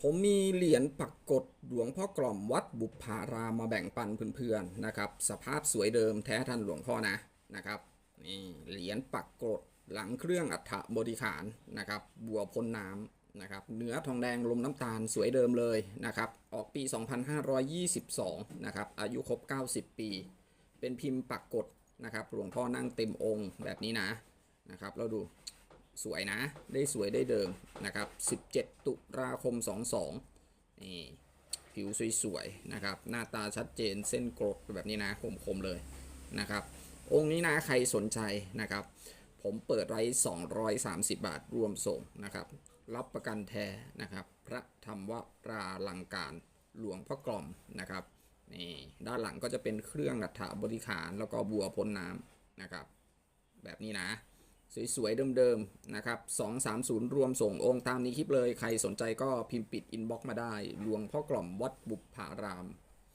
ผมมีเหรียญปักกดหลวงพ่อกล่อมวัดบุพารามมาแบ่งปันเพื่อนๆนะครับ สภาพสวยเดิมแท้ท่านหลวงพ่อนะนะครับนี่เหรียญปักกดหลังเครื่องอัฐบริขารนะครับ บัวพ้นน้ำนะครับ เนื้อทองแดงลมน้ำตาลสวยเดิมเลยนะครับ ออกปี 2522 นะครับ อายุครบ 90 ปี เป็นพิมพ์ปักกดนะครับ หลวงพ่อนั่งเต็มองค์แบบนี้นะนะครับแล้วดู สวยนะ ได้สวยได้เดิมนะครับ 17 ตุลาคม 22 นี่ ผิวสวยๆนะครับ หน้าตาชัดเจนเส้นกรดแบบนี้นะคมๆเลยนะครับ องค์นี้นะใครสนใจนะครับ ผมเปิดไว้230 บาทรวมส่งนะครับ รับประกันแท้นะครับ พระธรรมวราลังการหลวงพ่อกล่อมนะครับนี่ด้านหลังก็จะเป็นเครื่องอัฐบริขารแล้วก็บัวพ้นน้ำนะครับ แบบนี้นะ สวยๆเดิมๆนะครับ230 รวมส่งองค์ตามนี้คลิปเลย ใครสนใจก็พิมพ์ปิดอินบ็อกมาได้ หลวงพ่อกล่อมวัดบุพาราม